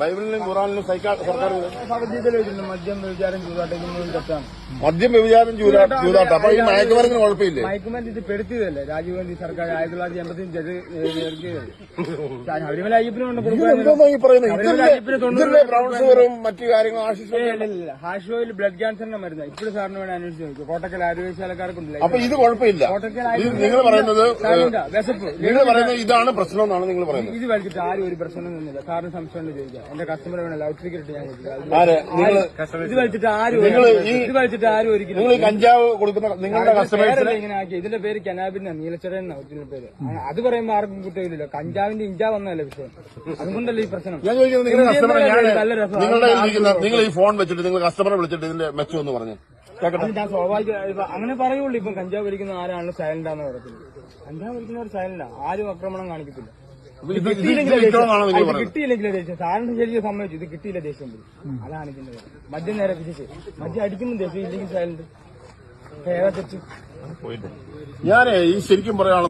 ബൈബിളിലും ഖുറാനിലും സർക്കാർ മദ്യം വ്യഭിചാരം ചൂതാട്ടിക്കുന്നതും തെറ്റാണ് മദ്യം വ്യഭിചാരം ചൂതാ- ചൂതാട്ടം അപ്പൊ ഈ മയക്കുമരുന്നിന് കുഴപ്പമില്ലേ? മയക്കുമരുന്ന് ഇത് പെടുത്തിയതല്ലേ? രാജീവ് ഗാന്ധി സർക്കാർ ആയിരത്തി തൊള്ളായിരത്തി എൺപത്തി ശബരിമല അയ്യപ്പനും മറ്റു കാര്യങ്ങളും ഹാഷോയിൽ ബ്ലഡ് ക്യാൻസറിന്റെ മരുന്ന്. ഇപ്പോഴും സാറിന് വേണം അന്വേഷിച്ച് നോക്കും. കോട്ടക്കൽ ആരോഗ്യശാലക്കാർക്കുണ്ടല്ലോ അപ്പൊ ഇത് കുഴപ്പമില്ല. നിങ്ങൾ പറയുന്നത്? വിശപ്പ്. നിങ്ങൾ പറയുന്നത് ഇതാണ് പ്രശ്നം എന്നാണ് നിങ്ങൾ പറയുന്നത്. ഇത് വലിച്ചിട്ട് ആരും ഒരു പ്രശ്നം നിന്നില്ല. സാറിന് സംശയം ചോദിക്കാം. എന്റെ കസ്റ്റമർ വേണം ലൗഡ് സ്പീക്കർ ഇട്ട് ഞാൻ ഇത് വലിച്ചിട്ട് ആരും ഇത് വലിച്ചിട്ട് ആരും ഒരിക്കലും നിങ്ങൾ ഈ കഞ്ചാവ് കൊടുക്കുന്ന നിങ്ങളുടെ കസ്റ്റമേഴ്സ് ഇങ്ങനെ ആക്കി ഇതിന്റെ പേര് കനാബിന്റെ നീലച്ചട എന്നാണ് ഒറിജിനൽ പേര്. അത് പറയുമ്പോ ആർക്കും കുറ്റമില്ലല്ലോ. കഞ്ചാവിന്റെ ഇഞ്ചാ വന്നതല്ലേ വിഷയം? അതുകൊണ്ടല്ലേ ഈ പ്രശ്നം? ഞാൻ ചോദിക്കുന്നത് നിങ്ങളുടെ ഞാൻ നല്ല. നിങ്ങളുടെ നിങ്ങൾ ഈ ഫോൺ വെച്ചിട്ട് നിങ്ങൾ കസ്റ്റമറെ വിളിച്ചിട്ട് ഇതിന്റെ മെച്ചം എന്ന് പറഞ്ഞു. ഞാൻ സ്വാഭാവിക അങ്ങനെ പറയുള്ളൂ. ഇപ്പം കഞ്ചാവ് വലിക്കുന്ന ആരാണ്? സൈലന്റ് ആണെന്ന് പറയത്തില്ല? കഞ്ചാവ് വലിക്കുന്നവർ സൈലന്റ് ആരും ആക്രമണം കാണിക്കത്തില്ല. നിങ്ങൾ ദേഷ്യം. സാറിന് ശരിക്കും സമ്മതിച്ചു ഇത് കിട്ടിയില്ല ദേഷ്യം. അതാണ് ഇതിന്റെ. മദ്യം നേരെ പിടിച്ച് മദ്യം അടിക്കുന്ന ദേഷ്യം ഇല്ലെങ്കിൽ സൈലന്റ് തെറ്റ് ഞാനേ ഈ ശരിക്കും പറയുകയാണ്